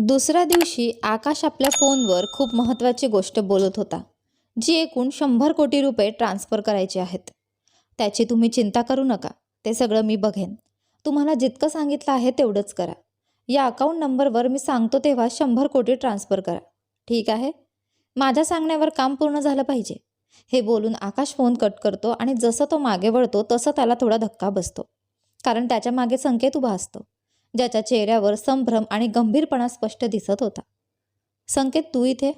दुसऱ्या दिवशी आकाश आपल्या फोनवर खूप महत्त्वाची गोष्ट बोलत होता जी एकूण शंभर कोटी रुपये ट्रान्स्फर करायचे आहेत. त्याची तुम्ही चिंता करू नका ते सगळं मी बघेन. तुम्हाला जितकं सांगितलं आहे तेवढंच करा. या अकाउंट नंबरवर मी सांगतो तेव्हा शंभर कोटी ट्रान्स्फर करा. ठीक आहे? माझ्या सांगण्यावर काम पूर्ण झालं पाहिजे. हे बोलून आकाश फोन कट करतो आणि जसं तो मागे वळतो तसं त्याला थोडा धक्का बसतो. कारण त्याच्यामागे संकेत उभा असतो. ज्याच्या चेहऱ्यावर संभ्रम आणि गंभीरपणा स्पष्ट दिसत होता. संकेत तू इथे?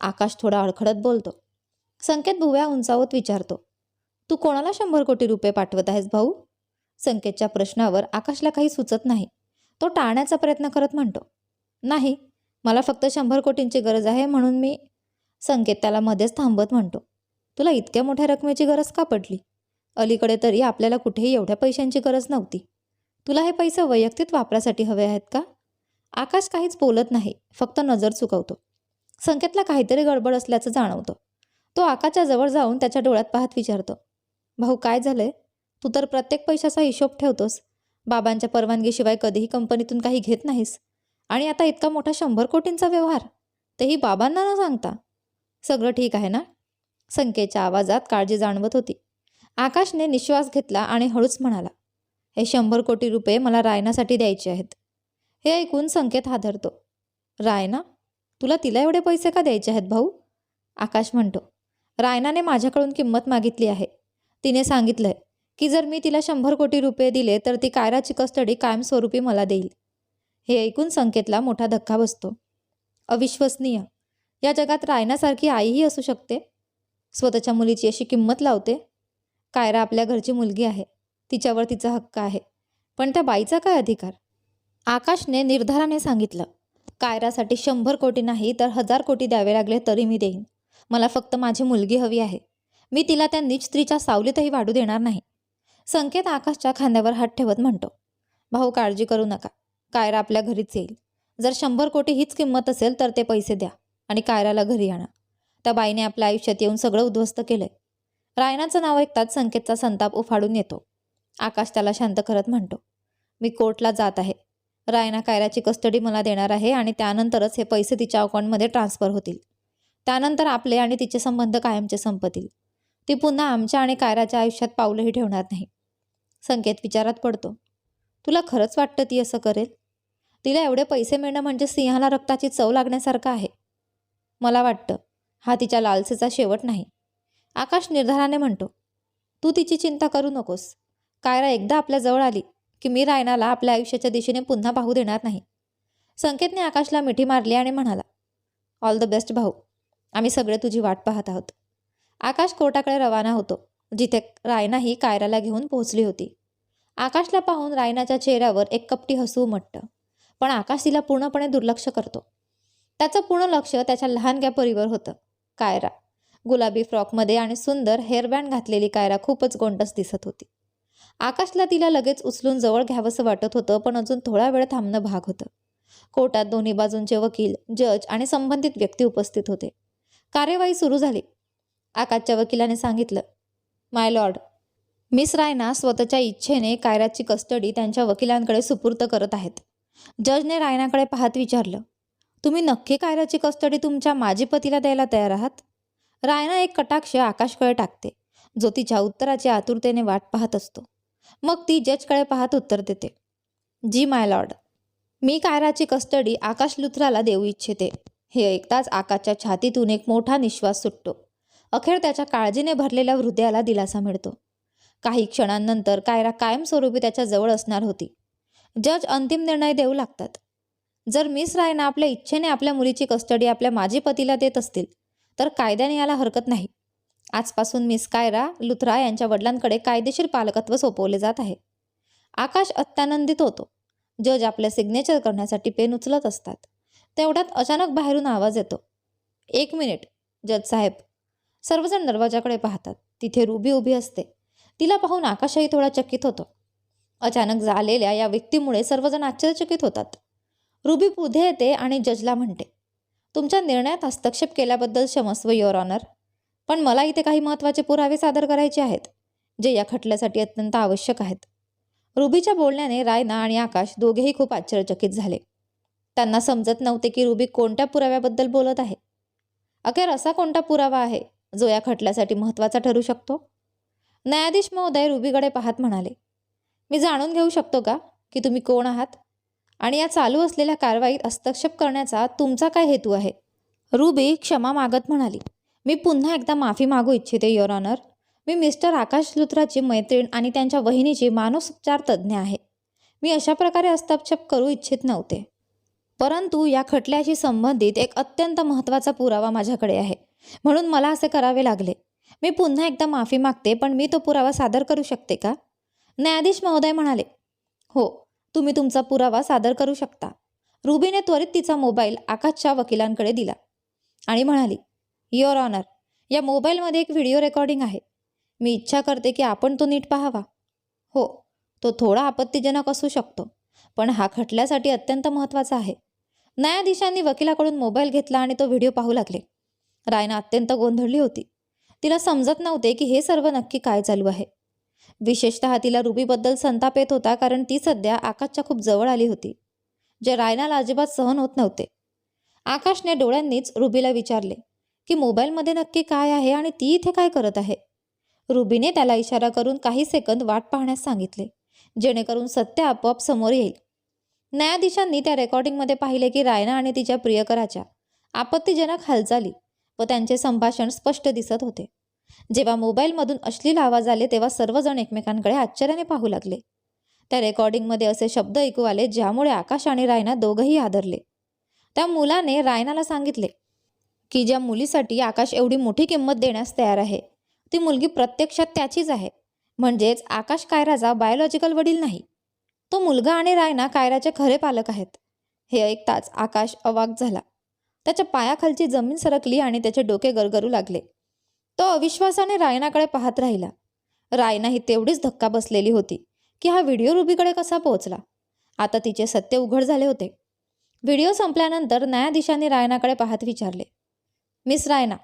आकाश थोडा अडखडत बोलतो. संकेत भुव्या उंचावत विचारतो. तू कोणाला शंभर कोटी रुपये पाठवत आहेस भाऊ? संकेतच्या प्रश्नावर आकाशला काही सुचत नाही. तो टाळण्याचा प्रयत्न करत म्हणतो. नाही मला फक्त शंभर कोटींची गरज आहे म्हणून मी संकेत त्याला मध्येच थांबत म्हणतो. तुला इतक्या मोठ्या रकमेची गरज का पडली अलीकडे तरी आपल्याला कुठेही एवढ्या पैशांची गरज नव्हती. तुला हे पैसे वैयक्तिक वापरासाठी हवे आहेत का? आकाश काहीच बोलत नाही फक्त नजर चुकवतो. संकेतला काहीतरी गडबड असल्याचं जाणवतं. तो आकाशच्या जवळ जाऊन त्याच्या डोळ्यात पाहत विचारतो भाऊ काय झालंय? तू तर प्रत्येक पैशाचा हिशोब ठेवतोस. बाबांच्या परवानगीशिवाय कधीही कंपनीतून काही घेत नाहीस. आणि आता इतका मोठा शंभर कोटींचा व्यवहार. तेही बाबांना न सांगता. सगळं ठीक आहे ना? संकेतच्या आवाजात काळजी जाणवत होती. आकाशने निश्वास घेतला आणि हळूच म्हणाला हे शंभर कोटी रुपये मला रायनासाठी द्यायचे आहेत. हे ऐकून संकेत हादरतो. रायना तुला तिला एवढे पैसे का द्यायचे आहेत भाऊ? आकाश म्हणतो रायनाने माझ्याकडून किंमत मागितली आहे. तिने सांगितलंय की जर मी तिला शंभर कोटी रुपये दिले तर ती कायराची कस्टडी कायमस्वरूपी मला देईल. हे ऐकून संकेतला मोठा धक्का बसतो. अविश्वसनीय. या जगात रायनासारखी आईही असू शकते? स्वतःच्या मुलीची अशी किंमत लावते? कायरा आपल्या घरची मुलगी आहे. तिच्यावर तिचा हक्क आहे. पण त्या बाईचा काय अधिकार? आकाशने निर्धाराने सांगितलं कायरासाठी शंभर कोटी नाही तर हजार कोटी द्यावे लागले तरी मी देईन. मला फक्त माझी मुलगी हवी आहे. मी तिला त्या नीच स्त्रीच्या सावलीतही वाढू देणार नाही. संकेत आकाशच्या खांद्यावर हात ठेवत म्हणतो भाऊ काळजी करू नका. कायरा आपल्या घरीच येईल. जर शंभर कोटी हीच किंमत असेल तर ते पैसे द्या आणि कायराला घरी आणा. त्या बाईने आपल्या आयुष्यात येऊन सगळं उद्ध्वस्त केलंय. रायनाचं नाव ऐकताच संकेतचा संताप उफाडून येतो. आकाश त्याला शांत करत म्हणतो. मी कोर्टला जात आहे. रायना कायराची कस्टडी मला देणार आहे आणि त्यानंतरच हे पैसे तिच्या अकाउंटमध्ये ट्रान्स्फर होतील. त्यानंतर आपले आणि तिचे संबंध कायमचे संपतील. ती पुन्हा आमच्या आणि कायराच्या आयुष्यात पावलंही ठेवणार नाही. संकेत विचारात पडतो. तुला खरंच वाटतं ती असं करेल? तिला एवढे पैसे मिळणं म्हणजे सिंहाला रक्ताची चव लागण्यासारखं आहे. मला वाटतं हा तिच्या लालसेचा शेवट नाही. आकाश निर्धाराने म्हणतो तू तिची चिंता करू नकोस. कायरा एकदा आपल्या जवळ आली की मी रायनाला आपल्या आयुष्याच्या दिशेने पुन्हा पाहू देणार नाही. संकेतने आकाशला मिठी मारली आणि म्हणाला ऑल द बेस्ट भाऊ. आम्ही सगळे तुझी वाट पाहत आहोत. आकाश कोर्टाकडे रवाना होतो जिथे रायना ही कायराला घेऊन पोहोचली होती. आकाशला पाहून रायनाच्या चेहऱ्यावर एक कपटी हसू उमटतं पण आकाश तिला पूर्णपणे दुर्लक्ष करतो. त्याचं पूर्ण लक्ष त्याच्या लहानग्या परीवर होतं. कायरा गुलाबी फ्रॉकमध्ये आणि सुंदर हेअरबँड घातलेली कायरा खूपच गोंडस दिसत होती. आकाशला तिला लगेच उचलून जवळ घ्यावंसं वाटत होतं पण अजून थोडा वेळ थांबणं भाग होतं. कोर्टात दोन्ही बाजूंचे वकील जज आणि संबंधित व्यक्ती उपस्थित होते. कार्यवाही सुरू झाली. आकाशच्या वकिलाने सांगितलं माय लॉर्ड मिस रायना स्वतःच्या इच्छेने कायराची कस्टडी त्यांच्या वकिलांकडे सुपूर्त करत आहेत. जजने रायनाकडे पाहत विचारलं तुम्ही नक्की कायराची कस्टडी तुमच्या माजी पतीला द्यायला तयार आहात? रायना एक कटाक्ष आकाशकडे टाकते जो तिच्या उत्तराची आतुरतेने वाट पाहत असतो. मग ती जजकडे पाहत उत्तर देते. जी माय लॉर्ड मी कायराची कस्टडी आकाश लुथराला देऊ इच्छिते. हे ऐकताच आकाशच्या छातीतून एक मोठा निश्वास सुटतो. अखेर त्याच्या काळजीने भरलेल्या हृदयाला दिलासा मिळतो. काही क्षणांनंतर कायरा कायमस्वरूपी त्याच्याजवळ असणार होती. जज अंतिम निर्णय देऊ लागतात. जर मिस रायना आपल्या इच्छेने आपल्या मुलीची कस्टडी आपल्या माजी पतीला देत असतील तर कायद्याने याला हरकत नाही. आजपासून मिस कायरा लुथरा यांच्या वडिलांकडे कायदेशीर पालकत्व सोपवले जात आहे. आकाश अत्यानंदित होतो. जज आपल्या सिग्नेचर करण्यासाठी पेन उचलत असतात. तेवढ्यात अचानक बाहेरून आवाज येतो. एक मिनिट जज साहेब. सर्वजण दरवाजाकडे पाहतात. तिथे रुबी उभी असते. तिला पाहून आकाशही थोडा चकित होतो. अचानक झालेल्या या व्यक्तीमुळे सर्वजण आश्चर्यचकित होतात. रुबी पुढे येते आणि जजला म्हणते तुमच्या निर्णयात हस्तक्षेप केल्याबद्दल क्षमस्व युअर ऑनर पण मला इथे काही महत्त्वाचे पुरावे सादर करायचे आहेत जे या खटल्यासाठी अत्यंत आवश्यक आहेत. रुबीच्या बोलण्याने रायना आणि आकाश दोघेही खूप आश्चर्यचकित झाले. त्यांना समजत नव्हते की रुबी कोणत्या पुराव्याबद्दल बोलत आहे. अखेर असा कोणता पुरावा आहे जो या खटल्यासाठी महत्त्वाचा ठरू शकतो? न्यायाधीश महोदय रुबीकडे पाहत म्हणाले मी जाणून घेऊ शकतो का की तुम्ही कोण आहात? आणि या चालू असलेल्या कारवाईत हस्तक्षेप करण्याचा तुमचा काय हेतू आहे? रुबी क्षमा मागत म्हणाली मी पुन्हा एकदा माफी मागू इच्छिते युअर ऑनर मी मिस्टर आकाश लुथराची मैत्रीण आणि त्यांच्या वहिनीची मानसोपचार तज्ज्ञ आहे. मी अशा प्रकारे हस्तक्षेप करू इच्छित नव्हते. परंतु या खटल्याशी संबंधित एक अत्यंत महत्त्वाचा पुरावा माझ्याकडे आहे. म्हणून मला असे करावे लागले. मी पुन्हा एकदा माफी मागते पण मी तो पुरावा सादर करू शकते का? न्यायाधीश महोदय म्हणाले हो तुम्ही तुमचा पुरावा सादर करू शकता. रुबीने त्वरित तिचा मोबाईल आकाशच्या वकिलांकडे दिला आणि म्हणाली युअर ऑनर या मोबाईलमध्ये एक व्हिडिओ रेकॉर्डिंग आहे. मी इच्छा करते की आपण तो नीट पाहावा. हो तो थोडा आपत्तीजनक असू शकतो पण हा खटल्यासाठी अत्यंत महत्त्वाचा आहे. न्यायाधीशांनी वकिलाकडून मोबाईल घेतला आणि तो व्हिडिओ पाहू लागले. रायना अत्यंत गोंधळली होती. तिला समजत नव्हते की हे सर्व नक्की काय चालू आहे. विशेषतः तिला रुबीबद्दल संताप येत होता कारण ती सध्या आकाशच्या खूप जवळ आली होती जे रायनाला अजिबात सहन होत नव्हते. आकाशने डोळ्यांनीच रुबीला विचारले की मोबाईलमध्ये नक्की काय आहे आणि ती इथे काय करत आहे? रुबीने त्याला इशारा करून काही सेकंद वाट पाहण्यास सांगितले जेणेकरून सत्य आपोआप समोर येईल. न्यायाधीशांनी त्या रेकॉर्डिंगमध्ये पाहिले की रायना आणि तिच्या प्रियकराच्या आपत्तीजनक हालचाली व त्यांचे संभाषण स्पष्ट दिसत होते. जेव्हा मोबाईलमधून अश्लील आवाज आले तेव्हा सर्वजण एकमेकांकडे आश्चर्याने पाहू लागले. त्या रेकॉर्डिंगमध्ये असे शब्द ऐकू आले ज्यामुळे आकाश आणि रायना दोघंही आदरले. त्या मुलाने रायनाला सांगितले की ज्या मुलीसाठी आकाश एवढी मोठी किंमत देण्यास तयार आहे ती मुलगी प्रत्यक्षात त्याचीच आहे. म्हणजेच आकाश कायराचा बायोलॉजिकल वडील नाही. तो मुलगा आणि रायना कायराचे खरे पालक आहेत. हे ऐकताच आकाश अवाक झाला. त्याच्या पायाखालची जमीन सरकली आणि त्याचे डोके गरगरू लागले. तो अविश्वासाने रायनाकडे पाहत राहिला. रायना ही तेवढीच धक्का बसलेली होती की हा व्हिडिओ रुबीकडे कसा पोहोचला. आता तिचे सत्य उघड झाले होते. व्हिडिओ संपल्यानंतर न्यायाधीशांनी रायनाकडे पाहत विचारले. मिस रायना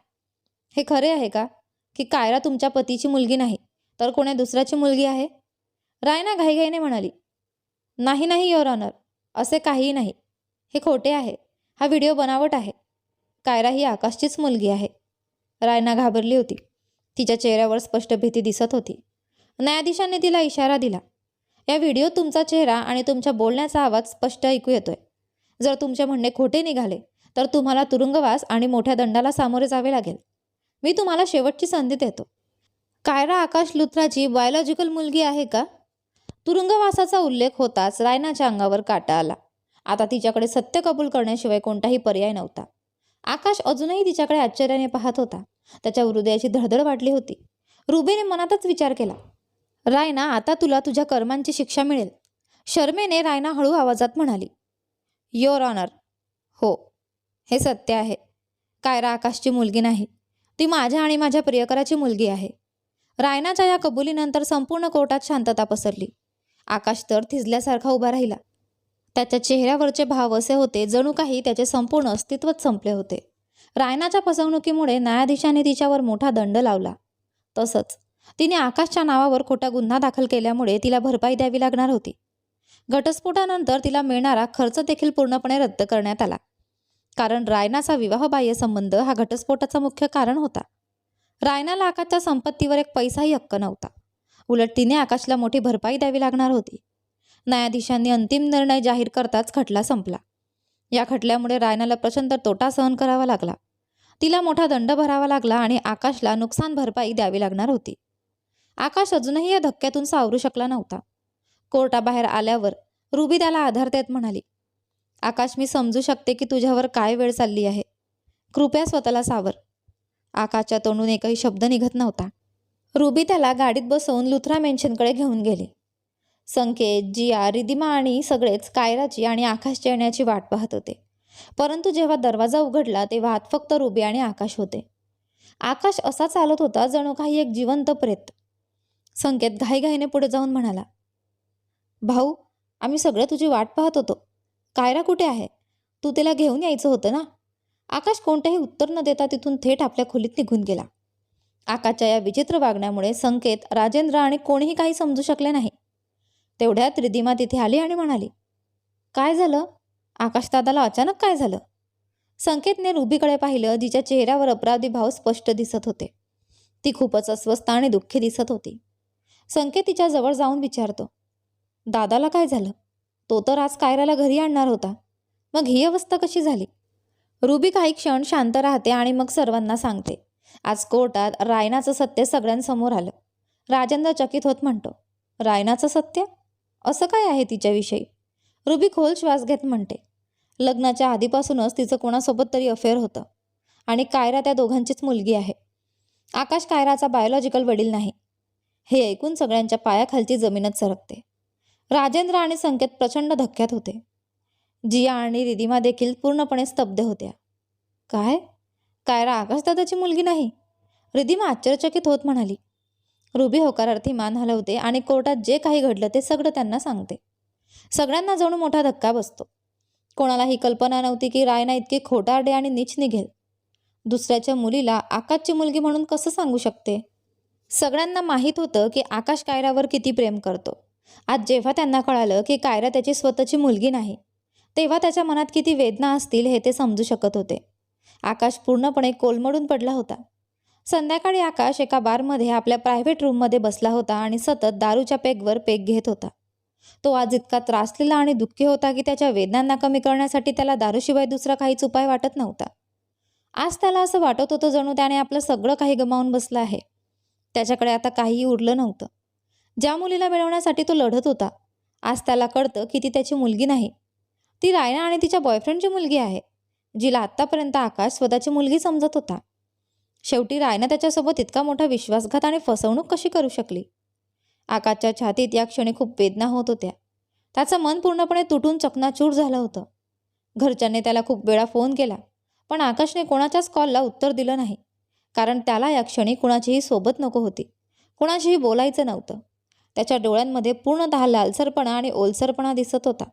हे खरे आहे का की कायरा तुमच्या पतीची मुलगी नाही तर कोण्या दुसऱ्याची मुलगी आहे? रायना घाईघाईने म्हणाली नाही नाही युअर ऑनर असे काहीही नाही. हे खोटे आहे. हा व्हिडिओ बनावट आहे. कायरा ही आकाशचीच मुलगी आहे. रायना घाबरली होती. तिच्या चेहऱ्यावर स्पष्ट भीती दिसत होती. न्यायाधीशांनी तिला इशारा दिला या व्हिडिओत तुमचा चेहरा आणि तुमच्या बोलण्याचा आवाज स्पष्ट ऐकू येतोय. जर तुमचे म्हणणे खोटे निघाले तर तुम्हाला तुरुंगवास आणि मोठ्या दंडाला सामोरे जावे लागेल. मी तुम्हाला शेवटची संधी देतो. कायरा आकाश लुथराची बायोलॉजिकल मुलगी आहे का? तुरुंगवासाचा उल्लेख होताच रायनाच्या अंगावर काटा आला. आता तिच्याकडे सत्य कबूल करण्याशिवाय कोणताही पर्याय नव्हता. आकाश अजूनही तिच्याकडे आश्चर्याने पाहत होता. त्याच्या हृदयाची धडधड वाटली होती. रुबीने मनातच विचार केला. रायना आता तुला तुझ्या कर्मांची शिक्षा मिळेल. शर्मेने रायना हळू आवाजात म्हणाली योर ऑनर हो. हे सत्य आहे. कायरा आकाशची मुलगी नाही. ती माझ्या आणि माझ्या प्रियकराची मुलगी आहे. रायनाच्या या कबुलीनंतर संपूर्ण कोर्टात शांतता पसरली. आकाश तर थिजल्यासारखा उभा राहिला. त्याच्या चेहऱ्यावरचे भाव असे होते जणू काही त्याचे संपूर्ण अस्तित्वच संपले होते. रायनाच्या फसवणुकीमुळे न्यायाधीशाने तिच्यावर मोठा दंड लावला. तसंच तिने आकाशच्या नावावर खोटा गुन्हा दाखल केल्यामुळे तिला भरपाई द्यावी लागणार होती. घटस्फोटानंतर तिला मिळणारा खर्च देखील पूर्णपणे रद्द करण्यात आला. कारण रायनाचा विवाहबाह्य संबंध हा घटस्फोटाचा मुख्य कारण होता. रायनाला आकाशच्या संपत्तीवर एक पैसाही हक्क नव्हता. उलट तिने आकाशला मोठी भरपाई द्यावी लागणार होती. न्यायाधीशांनी अंतिम निर्णय जाहीर करताच खटला संपला. या खटल्यामुळे रायनाला प्रचंड तोटा सहन करावा लागला. तिला मोठा दंड भरावा लागला आणि आकाशला नुकसान भरपाई द्यावी लागणार होती. आकाश अजूनही या धक्क्यातून सावरू शकला नव्हता. कोर्टाबाहेर आल्यावर रुबी त्याला आधार देत म्हणाली आकाश मी समजू शकते की तुझ्यावर काय वेळ चालली आहे. कृपया स्वतःला सावर. आकाशच्या तोंडून एकही शब्द निघत नव्हता. रुबी त्याला गाडीत बसवून लुथरा मेन्शनकडे घेऊन गेली. संकेत जिया रिदिमा आणि सगळेच कायराची आणि आकाशची येण्याची वाट पाहत होते. परंतु जेव्हा दरवाजा उघडला तेव्हा आत फक्त रुबी आणि आकाश होते. आकाश असा चालत होता जणू काही एक जिवंत प्रेत. संकेत घाईघाईने पुढे जाऊन म्हणाला भाऊ आम्ही सगळे तुझी वाट पाहत होतो. कायरा कुठे आहे? तू तिला घेऊन यायचं होतं ना? आकाश कोणतेही उत्तर न देता तिथून थेट आपल्या खोलीत निघून गेला. आकाशच्या या विचित्र वागण्यामुळे संकेत राजेंद्र आणि कोणीही काही समजू शकले नाही. तेवढ्यात रिदिमा तिथे आली आणि म्हणाली काय झालं? आकाशदादाला अचानक काय झालं? संकेतने रुबीकडे पाहिलं जिच्या चेहऱ्यावर अपराधी भाव स्पष्ट दिसत होते. ती खूपच अस्वस्थ आणि दुःखी दिसत होती. संकेत तिच्या जवळ जाऊन विचारतो दादाला काय झालं? तो तर आज कायराला घरी आणणार होता. मग ही अवस्था कशी झाली? रुबी काही क्षण शांत राहते आणि मग सर्वांना सांगते. आज कोर्टात रायनाचं सत्य सगळ्यांसमोर आलं. राजेंद्र चकित होत म्हणतो रायनाचं सत्य? असं काय आहे तिच्याविषयी? रुबी खोल श्वास घेत म्हणते लग्नाच्या आधीपासूनच तिचं कोणासोबत तरी अफेअर होतं आणि कायरा त्या दोघांचीच मुलगी आहे. आकाश कायराचा बायोलॉजिकल वडील नाही. हे ऐकून सगळ्यांच्या पायाखालची जमीनच सरकते. राजेंद्र आणि संकेत प्रचंड धक्क्यात होते. जिया आणि रिदिमा देखील पूर्णपणे स्तब्ध होत्या. काय? कायरा आकाशदादाची मुलगी नाही? रिदिमा आश्चर्यचकित होत म्हणाली. रुबी होकारार्थी मान हलवते आणि कोर्टात जे काही घडलं ते सगळं त्यांना सांगते. सगळ्यांना जणू मोठा धक्का बसतो. कोणाला ही कल्पना नव्हती की रायना इतकी खोटारडे आणि नीच निघेल. दुसऱ्याच्या मुलीला आकाशची मुलगी म्हणून कसं सांगू शकते? सगळ्यांना माहीत होतं की आकाश कायरावर किती प्रेम करतो. आज जेव्हा त्यांना कळालं की कायरा त्याची स्वतःची मुलगी नाही तेव्हा त्याच्या मनात किती वेदना असतील हे ते समजू शकत होते. आकाश पूर्णपणे कोलमडून पडला होता. संध्याकाळी आकाश एका बारमध्ये आपल्या प्रायव्हेट रूममध्ये बसला होता आणि सतत दारूच्या पेगवर पेग घेत होता. तो आज इतका त्रासलेला आणि दुःखी होता की त्याच्या वेदनांना कमी करण्यासाठी त्याला दारूशिवाय दुसरा काहीच उपाय वाटत नव्हता. आज त्याला असं वाटत होतं जणू त्याने आपलं सगळं काही गमावून बसलं आहे. त्याच्याकडे आता काहीही उरलं नव्हतं. ज्या मुलीला मिळवण्यासाठी तो लढत होता आज त्याला कळतं की ती त्याची मुलगी नाही. ती रायना आणि तिच्या बॉयफ्रेंडची मुलगी आहे जिला आत्तापर्यंत आकाश स्वतःची मुलगी समजत होता. शेवटी रायना त्याच्यासोबत इतका मोठा विश्वासघात आणि फसवणूक कशी करू शकली? आकाशच्या छातीत या क्षणी खूप वेदना होत होत्या. त्याचं मन पूर्णपणे तुटून चकनाचूर झालं होतं. घरच्यांनी त्याला खूप वेळा फोन केला पण आकाशने कोणाच्याच कॉलला उत्तर दिलं नाही. कारण त्याला या क्षणी कुणाचीही सोबत नको होती. कुणाशीही बोलायचं नव्हतं. त्याच्या डोळ्यांमध्ये पूर्णतः लालसरपणा आणि ओलसरपणा दिसत होता.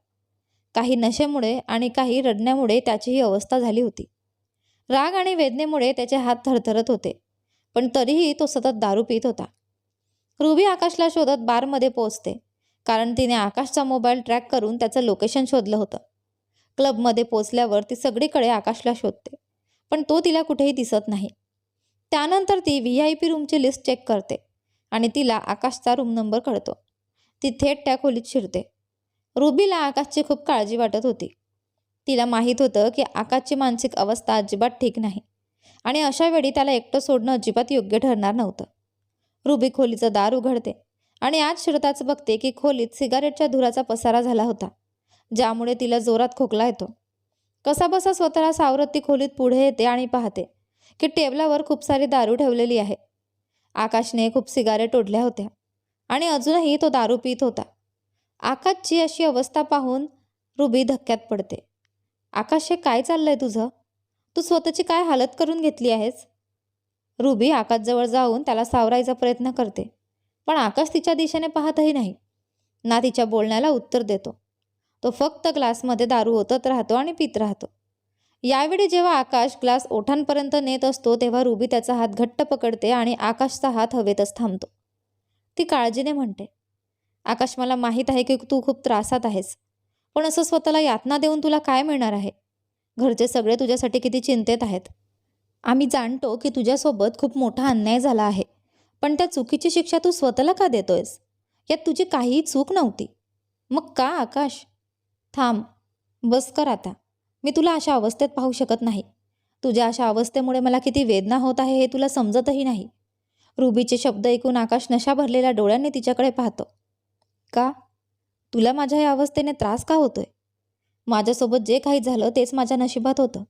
काही नशेमुळे आणि काही रडण्यामुळे त्याची ही अवस्था झाली होती. राग आणि वेदनेमुळे त्याचे हात थरथरत होते पण तरीही तो सतत दारू पित होता. रुबी आकाशला शोधत बारमध्ये पोहोचते कारण तिने आकाशचा मोबाईल ट्रॅक करून त्याचं लोकेशन शोधलं होतं. क्लबमध्ये पोचल्यावर ती सगळीकडे आकाशला शोधते पण तो तिला कुठेही दिसत नाही. त्यानंतर ती व्ही आय पी रूमची लिस्ट चेक करते. आणि तिला आकाशचा रूम नंबर कळतो. ती थेट त्या खोलीत शिरते. रुबीला आकाशची खूप काळजी वाटत होती. तिला माहीत होतं की आकाशची मानसिक अवस्था अजिबात ठीक नाही आणि अशा वेळी त्याला एकटं सोडणं अजिबात योग्य ठरणार नव्हतं. रुबी खोलीचं दार उघडते आणि आज शिरताच बघते की खोलीत सिगारेटच्या धुराचा पसारा झाला होता ज्यामुळे तिला जोरात खोकला येतो. कसाबसा स्वतःला सावरत ती खोलीत पुढे येते आणि पाहते की टेबलावर खूप सारी दारू ठेवलेली आहे. आकाशने खूप सिगारेट ओढल्या होत्या आणि अजूनही तो दारू पित होता. आकाशची अशी अवस्था पाहून रुबी धक्क्यात पडते. आकाश हे काय चाललंय तुझं? तू स्वतःची काय हालत करून घेतली आहेस? रुबी आकाशजवळ जाऊन त्याला सावरायचा प्रयत्न करते पण आकाश तिच्या दिशेने पाहतही नाही. ना तिच्या बोलण्याला उत्तर देतो. तो फक्त ग्लासमध्ये दारू ओतत राहतो आणि पित राहतो. यावेळी जेव्हा आकाश ग्लास ओठांपर्यंत नेत असतो तेव्हा रुबी त्याचा हात घट्ट पकडते आणि आकाशचा हात हवेतच थांबतो. ती काळजीने म्हणते आकाश मला माहीत आहे की तू खूप त्रासात आहेस पण असं स्वतःला यातना देऊन तुला काय मिळणार आहे? घरचे सगळे तुझ्यासाठी किती चिंतेत आहेत. आम्ही जाणतो की तुझ्यासोबत खूप मोठा अन्याय झाला आहे पण त्या चुकीची शिक्षा तू स्वतःला का देतोयस? यात तुझी काहीही चूक नव्हती. मग का आकाश? थांब बस कर आता. मी तुला अशा अवस्थेत पाहू शकत नाही. तुझ्या अशा अवस्थेमुळे मला किती वेदना होत आहे हे तुला समजतही नाही. रुबीचे शब्द ऐकून आकाश नशा भरलेल्या डोळ्यांनी तिच्याकडे पाहतो. का? तुला माझ्या या अवस्थेने त्रास का होतोय? माझ्यासोबत जे काही झालं तेच माझ्या नशिबात होतं.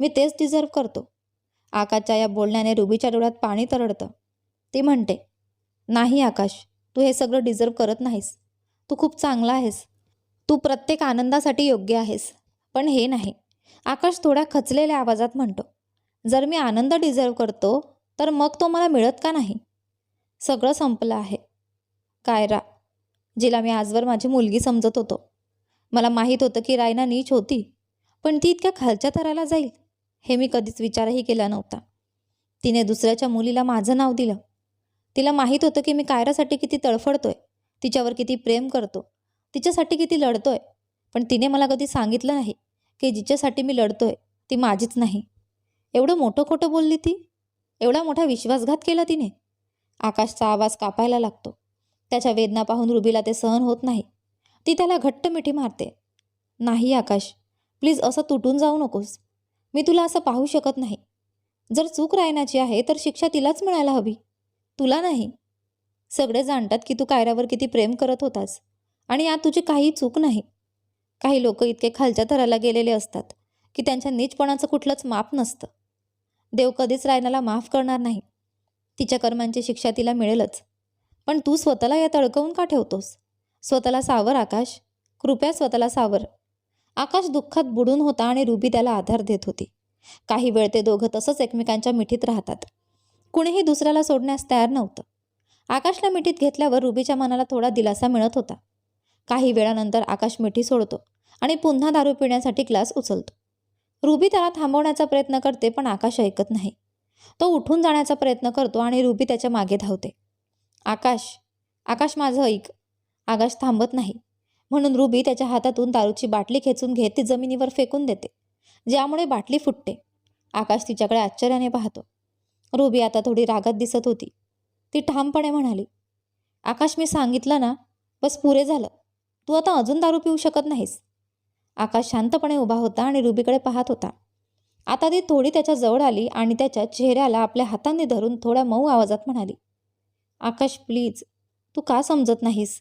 मी तेच डिझर्व करतो. आकाशच्या या बोलण्याने रुबीच्या डोळ्यात पाणी तरडतं. ती म्हणते नाही आकाश तू हे सगळं डिझर्व करत नाहीस. तू खूप चांगला आहेस. तू प्रत्येक आनंदासाठी योग्य आहेस. पण हे नाही. आकाश थोड्या खचलेल्या आवाजात म्हणतो जर मी आनंद डिझर्व करतो तर मग तो मला मिळत का नाही? सगळं संपलं आहे. कायरा जिला मी आजवर माझी मुलगी समजत होतो. मला माहीत होतं की रायना नीच होती पण ती इतक्या खालच्या थराला जाईल हे मी कधीच विचारही केला नव्हता. तिने दुसऱ्याच्या मुलीला माझं नाव दिलं. तिला माहीत होतं की मी कायरासाठी किती तडफडतोय तिच्यावर किती प्रेम करतो तिच्यासाठी किती लढतोय पण तिने मला कधी सांगितलं नाही. की जिच्यासाठी मी लढतोय ती माझीच नाही. एवढं मोठं खोटं बोलली ती? एवढा मोठा विश्वासघात केला तिने? आकाशचा आवाज कापायला लागतो. त्याच्या वेदना पाहून रुबीला ते सहन होत नाही. ती त्याला घट्ट मिठी मारते. नाही आकाश प्लीज असं तुटून जाऊ नकोस. मी तुला असं पाहू शकत नाही. जर चूक रायनाची आहे तर शिक्षा तिलाच मिळायला हवी. तुला नाही. सगळे जाणतात की तू कायरावर किती प्रेम करत होतास. आणि यात तुझी काही चूक नाही. काही लोक इतके खालच्या थराला गेलेले असतात की त्यांच्या नीचपणाचं कुठलंच माप नसतं. देव कधीच रायनाला माफ करणार नाही. तिच्या कर्मांची शिक्षा तिला मिळेलच. पण तू स्वतःला यात अडकवून का ठेवतोस? स्वतःला सावर आकाश. कृपया स्वतःला सावर. आकाश दुःखात बुडून होता आणि रुबी त्याला आधार देत होती. काही वेळ ते दोघं तसंच एकमेकांच्या मिठीत राहतात. कुणीही दुसऱ्याला सोडण्यास तयार नव्हतं. आकाशला मिठीत घेतल्यावर रुबीच्या मनाला थोडा दिलासा मिळत होता. काही वेळानंतर आकाश मिठी सोडतो आणि पुन्हा दारू पिण्यासाठी ग्लास उचलतो. रुबी त्याला थांबवण्याचा प्रयत्न करते पण आकाश ऐकत नाही. तो उठून जाण्याचा प्रयत्न करतो आणि रुबी त्याच्यामागे धावते. आकाश आकाश माझं ऐक. आकाश थांबत नाही. म्हणून रुबी त्याच्या हातातून दारूची बाटली खेचून घेत ती जमिनीवर फेकून देते ज्यामुळे बाटली फुटते. आकाश तिच्याकडे आश्चर्याने पाहतो. रुबी आता थोडी रागात दिसत होती. ती ठामपणे म्हणाली आकाश मी सांगितलं ना बस पुरे झालं. तू आता अजून दारू पिऊ शकत नाहीस. आकाश शांतपणे उभा होता आणि रुबीकडे पाहत होता. आता ती थोडी त्याच्याजवळ आली आणि त्याच्या चेहऱ्याला आपल्या हातांनी धरून थोड्या मऊ आवाजात म्हणाली आकाश प्लीज तू का समजत नाहीस?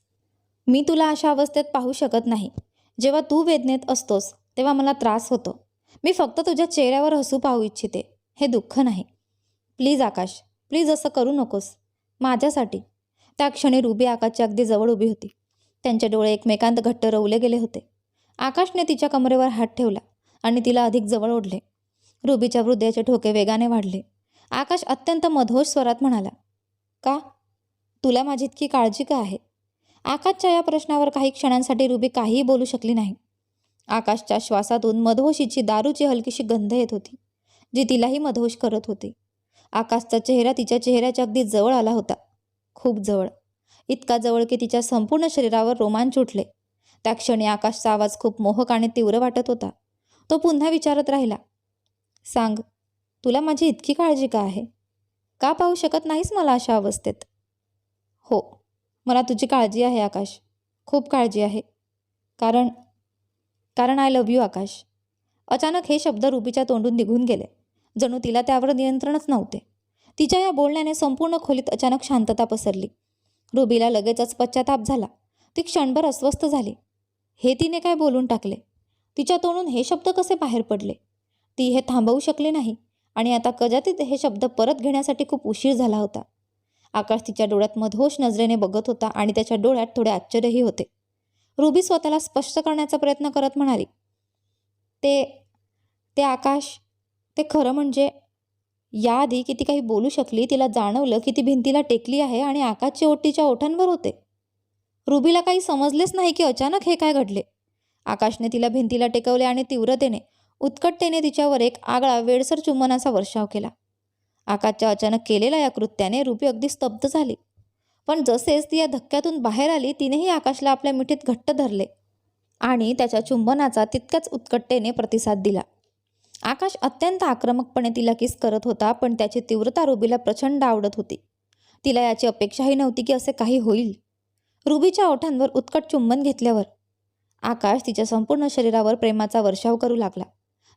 मी तुला अशा अवस्थेत पाहू शकत नाही. जेव्हा तू वेदनेत असतोस तेव्हा मला त्रास होतो. मी फक्त तुझ्या चेहऱ्यावर हसू पाहू इच्छिते. हे दुःख नाही. प्लीज आकाश प्लीज असं करू नकोस. माझ्यासाठी. त्या क्षणी रुबी आकाशच्या अगदी जवळ उभी होती. त्यांचे डोळे एकमेकांत घट्ट रवले गेले होते. आकाशने तिच्या कमरेवर हात ठेवला आणि तिला अधिक जवळ ओढले. रुबीच्या हृदयाचे ठोके वेगाने वाढले. आकाश अत्यंत मधोश स्वरात म्हणाला का? तुला माझी इतकी काळजी का आहे? आकाशच्या या प्रश्नावर काही क्षणांसाठी रुबी काहीही बोलू शकली नाही. आकाशच्या श्वासातून मधोशीची दारूची हलकीशी गंध येत होती जी तिलाही मधोश करत होती. आकाशचा चेहरा तिच्या चेहऱ्याच्या अगदी जवळ आला होता खूप जवळ. इतका जवळ की तिच्या संपूर्ण शरीरावर रोमांच उठले. त्या क्षणी आकाशचा आवाज खूप मोहक आणि तीव्र वाटत होता. तो पुन्हा विचारत राहिला सांग तुला माझी इतकी काळजी का आहे? का पाहू शकत नाहीस मला अशा अवस्थेत? हो मला तुझी काळजी आहे आकाश. खूप काळजी आहे. कारण कारण आय लव्ह यू आकाश. अचानक हे शब्द रुबीच्या तोंडून निघून गेले. जणू तिला त्यावर नियंत्रणच नव्हते. तिच्या या बोलण्याने संपूर्ण खोलीत अचानक शांतता पसरली. रुबीला लगेचच पश्चाताप झाला. ती क्षणभर अस्वस्थ झाली. हे तिने काय बोलून टाकले? तिच्या तोंडून हे शब्द कसे बाहेर पडले? ती हे थांबवू शकली नाही आणि आता कदाचित हे शब्द परत घेण्यासाठी खूप उशीर झाला होता. आकाश तिच्या डोळ्यात मधोश नजरेने बघत होता आणि त्याच्या डोळ्यात थोडे आश्चर्यही होते. रुबी स्वतःला स्पष्ट करण्याचा प्रयत्न करत म्हणाली ते ते आकाश ते खरं म्हणजे याआधी किती काही बोलू शकली तिला जाणवलं की ती भिंतीला टेकली आहे आणि आकाशचे ओटीच्या तिच्या ओठांवर होते. रुबीला काही समजलेच नाही की अचानक हे काय घडले. आकाशने तिला भिंतीला टेकवले आणि तीव्रतेने उत्कटतेने तिच्यावर एक आगळा वेडसर चुंबनाचा वर्षाव केला. आकाशच्या अचानक केलेल्या या कृत्याने रुबी अगदी स्तब्ध झाली. पण जसेच ती या धक्क्यातून बाहेर आली तिनेही आकाशला आपल्या मिठीत घट्ट धरले आणि त्याच्या चुंबनाचा तितक्याच उत्कटतेने प्रतिसाद दिला. आकाश अत्यंत आक्रमकपणे तिला किस करत होता पण त्याची तीव्रता रुबीला प्रचंड आवडत होती. तिला याची अपेक्षाही नव्हती की असे काही होईल. रुबीच्या ओठांवर उत्कट चुंबन घेतल्यावर आकाश तिच्या संपूर्ण शरीरावर प्रेमाचा वर्षाव करू लागला.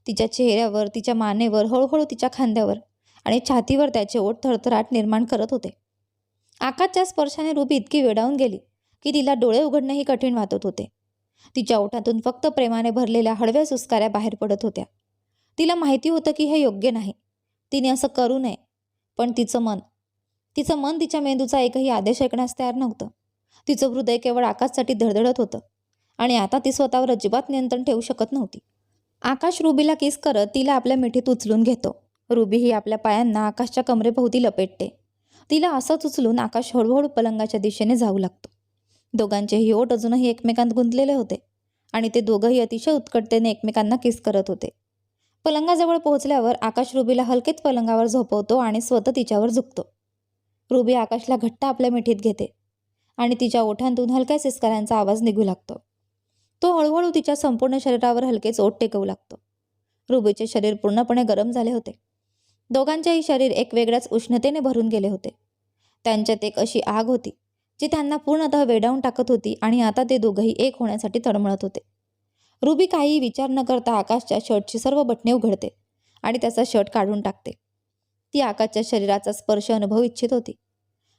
तिच्या चेहऱ्यावर तिच्या मानेवर हळूहळू तिच्या खांद्यावर आणि छातीवर त्याचे ओठ थरथराट निर्माण करत होते. आकाशच्या स्पर्शाने रुबी इतकी वेडावून गेली की तिला डोळे उघडणेही कठीण वाटत होते. तिच्या ओठातून फक्त प्रेमाने भरलेल्या हळव्या सुस्काऱ्या बाहेर पडत होत्या. तिला माहिती होतं की हे योग्य नाही. तिने असं करू नये. पण तिचं मन तिचं मन तिच्या मेंदूचा एकही आदेश ऐकण्यास तयार नव्हतं. तिचं हृदय केवळ आकाशसाठी धडधडत होतं आणि आता ती स्वतःवर अजिबात नियंत्रण ठेवू शकत नव्हती. आकाश रुबीला किस करत तिला आपल्या मिठीत उचलून घेतो. रुबी ही आपल्या पायांना आकाशच्या कमरेभोवती लपेटते. तिला असंच उचलून आकाश हळूहळू पलंगाच्या दिशेने जाऊ लागतो. दोघांचेही ओट अजूनही एकमेकांत गुंतलेले होते आणि ते दोघंही अतिशय उत्कटतेने एकमेकांना किस करत होते. पलंगाजवळ पोहोचल्यावर आकाश रुबीला हलकेच पलंगावर झोपवतो आणि स्वतः तिच्यावर झुकतो. रुबी आकाशला घट्ट आपल्या मिठीत घेते आणि तिच्या ओठांतून हलक्या सिस्कारांचा आवाज निघू लागतो. तो हळूहळू तिच्या संपूर्ण शरीरावर हलकेच ओठ टेकवू लागतो. रुबीचे शरीर पूर्णपणे गरम झाले होते. दोघांचेही शरीर एक वेगळ्याच उष्णतेने भरून गेले होते. त्यांच्यात एक अशी आग होती जी त्यांना पूर्णतः वेडावून टाकत होती आणि आता ते दोघंही एक होण्यासाठी तळमळत होते. रुबी काही विचार न करता आकाशच्या शर्टची सर्व बटणे उघडते आणि त्याचा शर्ट काढून टाकते. ती आकाशच्या शरीराचा स्पर्श अनुभव इच्छित होती.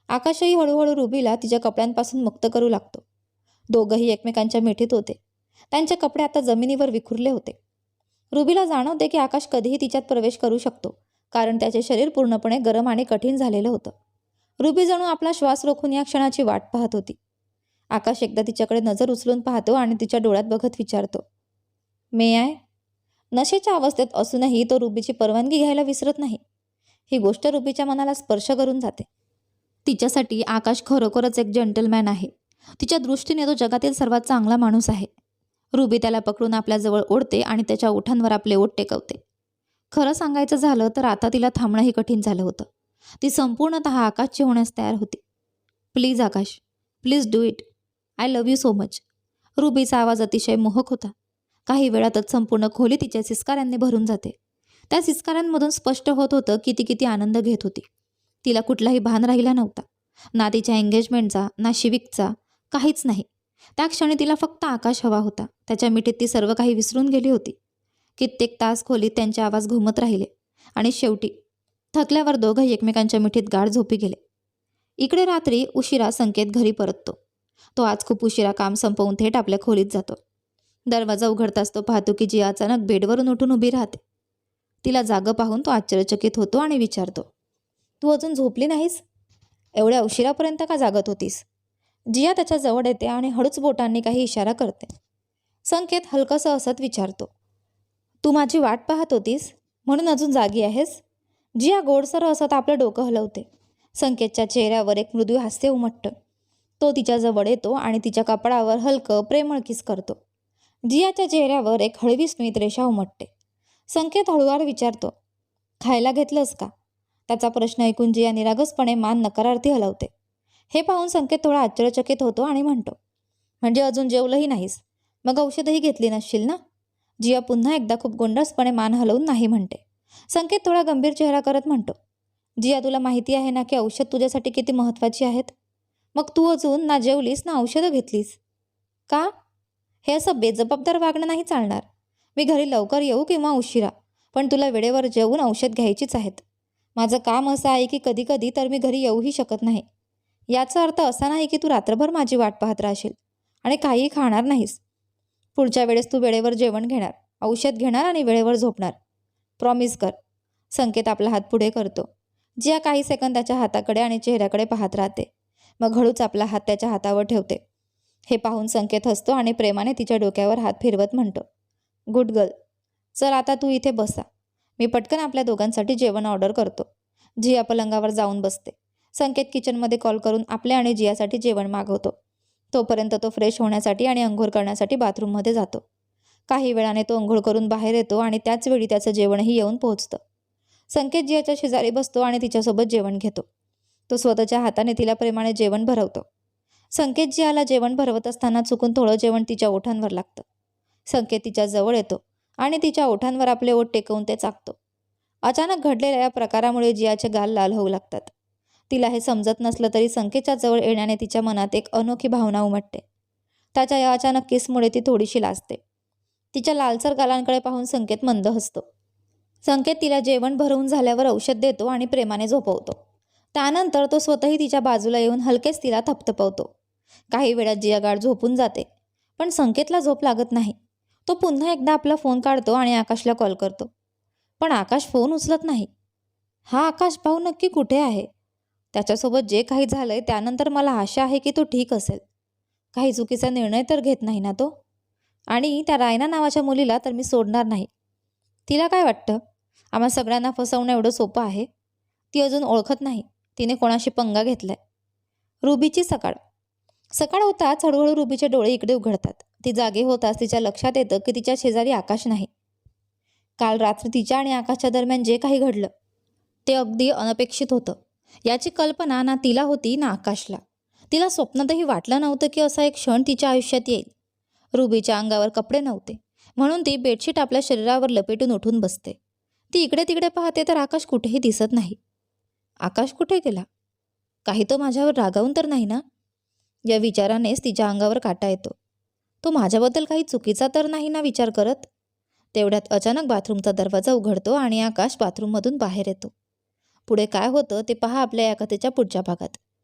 आकाशही हळूहळू रुबीला तिच्या कपड्यांपासून मुक्त करू लागतो. दोघंही एकमेकांच्या मिठीत होते. त्यांचे कपडे आता जमिनीवर विखुरले होते. रुबीला जाणवते की आकाश कधीही तिच्यात प्रवेश करू शकतो कारण त्याचे शरीर पूर्णपणे गरम आणि कठीण झालेलं होतं. रुबी जणू आपला श्वास रोखून या क्षणाची वाट पाहत होती. आकाश एकदा तिच्याकडे नजर उचलून पाहतो आणि तिच्या डोळ्यात बघत विचारतो मे आय? नशेच्या अवस्थेत असूनही तो रुबीची परवानगी घ्यायला विसरत नाही. ही गोष्ट रुबीच्या मनाला स्पर्श करून जाते. तिच्यासाठी आकाश खरोखरच एक जंटलमॅन आहे. तिच्या दृष्टीने तो जगातील सर्वात चांगला माणूस आहे. रुबी त्याला पकडून आपल्याजवळ ओढते आणि त्याच्या ओठांवर आपले ओठ टेकवते. खरं सांगायचं झालं तर आता तिला थांबणंही कठीण झालं होतं. ती संपूर्णतः आकाशची होण्यास तयार होती. Please Akash please do it. I love you so much. रुबीचा आवाज अतिशय मोहक होता. काही वेळातच संपूर्ण खोली तिच्या सिस्काऱ्यांनी भरून जाते. त्या सिस्काऱ्यांमधून स्पष्ट होत होतं की ती किती आनंद घेत होती. तिला कुठलाही भान राहिला नव्हता. ना तिच्या एंगेजमेंटचा ना शिविकचा काहीच नाही. त्या क्षणी तिला फक्त आकाश हवा होता. त्याच्या मिठीत ती सर्व काही विसरून गेली होती. कित्येक तास खोलीत त्यांचे आवाज घुमत राहिले आणि शेवटी थकल्यावर दोघंही एकमेकांच्या मिठीत गाढ झोपी गेले. इकडे रात्री उशिरा संकेत घरी परततो. तो आज खूप उशिरा काम संपवून थेट आपल्या खोलीत जातो. दरवाजा उघडताच तो पाहतो की जिया अचानक बेडवरून उठून उभी राहते. तिला जागं पाहून तो आश्चर्यचकित होतो आणि विचारतो तू अजून झोपली नाहीस? एवढ्या उशिरापर्यंत का जागत होतीस? जिया त्याच्याजवळ येते आणि हळूच बोटांनी काही इशारा करते. संकेत हलकंसं असत विचारतो तू माझी वाट पाहत होतीस? म्हणून अजून जागी आहेस? जिया गोडसर असत आपलं डोकं हलवते. संकेतच्या चेहऱ्यावर एक मृदू हास्य उमटतं. तो तिच्याजवळ येतो आणि तिच्या कपाळावर हलकं प्रेमळ किस करतो. जियाच्या चेहऱ्यावर एक हळवी स्मित रेषा उमटते. संकेत हळूवार विचारतो खायला घेतलंस का? त्याचा प्रश्न ऐकून जिया निरागसपणे मान नकारार्थी हलवते. हे पाहून संकेत थोडा आश्चर्यचकित होतो आणि म्हणतो म्हणजे अजून जेवलंही नाहीस? मग औषधही घेतली नसशील ना? जिया पुन्हा एकदा खूप गोंडसपणे मान हलवून नाही म्हणते. संकेत थोडा गंभीर चेहरा करत म्हणतो जिया तुला माहिती आहे ना की औषध तुझ्यासाठी किती महत्त्वाची आहेत? मग तू अजून ना जेवलीस ना औषधं घेतलीस? का? हे असं बेजबाबदार वागणं नाही चालणार. मी घरी लवकर येऊ किंवा उशिरा पण तुला वेळेवर जेवून औषध घ्यायचीच आहेत. माझं काम असं आहे की कधी कधी तर मी घरी येऊही शकत नाही. याचा अर्थ असा नाही की तू रात्रभर माझी वाट पाहत राहशील आणि काहीही खाणार नाहीस. पुढच्या वेळेस तू वेळेवर जेवण घेणार औषध घेणार आणि वेळेवर झोपणार. प्रॉमिस कर. संकेत आपला हात पुढे करतो. जिया काही सेकंदाच्या हाताकडे आणि चेहऱ्याकडे पाहत राहते. मग हळूच आपला हात त्याच्या हातावर ठेवते. हे पाहून संकेत हसतो आणि प्रेमाने तिच्या डोक्यावर हात फिरवत म्हणतो गुड गर्ल चल आता तू इथे बसा. मी पटकन आपल्या दोघांसाठी जेवण ऑर्डर करतो. जिया पलंगावर जाऊन बसते. संकेत किचनमध्ये कॉल करून आपल्या आणि जियासाठी जेवण मागवतो. तोपर्यंत तो फ्रेश होण्यासाठी आणि अंघोळ करण्यासाठी बाथरूममध्ये जातो. काही वेळाने तो अंघोळ करून बाहेर येतो आणि त्याच वेळी त्याचं जेवणही येऊन पोहोचतं. संकेत जियाच्या शेजारी बसतो आणि तिच्यासोबत जेवण घेतो. तो स्वतःच्या हाताने तिला प्रेमाने जेवण भरवतो. संकेत जियाला जेवण भरवत असताना चुकून थोडं जेवण तिच्या ओठांवर लागतं. संकेत तिच्या जवळ येतो आणि तिच्या ओठांवर आपले ओठ टेकवून ते चाकतो. अचानक घडलेल्या या प्रकारामुळे जियाचे गाल लाल होऊ लागतात. तिला हे समजत नसलं तरी संकेतच्या जवळ येण्याने तिच्या मनात एक अनोखी भावना उमटते. त्याच्या या अचानक किसमुळे ती थोडीशी लाजते. तिच्या लालसर गालांकडे पाहून संकेत मंद हसतो. संकेत तिला जेवण भरवून झाल्यावर औषध देतो आणि प्रेमाने झोपवतो. त्यानंतर तो स्वतःही तिच्या बाजूला येऊन हलकेच तिला थपथपवतो. काही वेळात जियागाड झोपून जाते पण संकेतला झोप लागत नाही. तो पुन्हा एकदा आपला फोन काढतो आणि आकाशला कॉल करतो. पण आकाश फोन उचलत नाही. हा आकाश भाऊ नक्की कुठे आहे? त्याच्यासोबत जे काही झालंय त्यानंतर मला आशा आहे की तो ठीक असेल. काही चुकीचा निर्णय तर घेत नाही ना तो? आणि त्या रायना नावाच्या मुलीला तर मी सोडणार नाही. तिला काय वाटतं? आम्हा सगळ्यांना फसवणं एवढं सोपं आहे? ती अजून ओळखत नाही. तिने कोणाशी पंगा घेतलाय? रुबीची सकाळ. सकाळ होताच हळूहळू रुबीचे डोळे इकडे उघडतात. ती जागे होताच तिच्या लक्षात येतं की तिच्या शेजारी आकाश नाही. काल रात्री तिच्या आणि आकाशच्या दरम्यान जे काही घडलं ते अगदी अनपेक्षित होतं. याची कल्पना ना तिला होती ना आकाशला. तिला स्वप्नातही वाटलं नव्हतं की असा एक क्षण तिच्या आयुष्यात येईल. रुबीच्या अंगावर कपडे नव्हते. म्हणून ती बेडशीट आपल्या शरीरावर लपेटून उठून बसते. ती इकडे तिकडे पाहते तर आकाश कुठेही दिसत नाही. आकाश कुठे गेला? काही तो माझ्यावर रागावून तर नाही ना? या विचारानेच तिच्या अंगावर काटा येतो. तो माझ्याबद्दल काही चुकीचा तर नाही ना विचार करत? तेवढ्यात अचानक बाथरूमचा दरवाजा उघडतो आणि आकाश बाथरूममधून बाहेर येतो. पुढे काय होतं ते पहा आपल्या या कथेच्या पुढच्या भागात.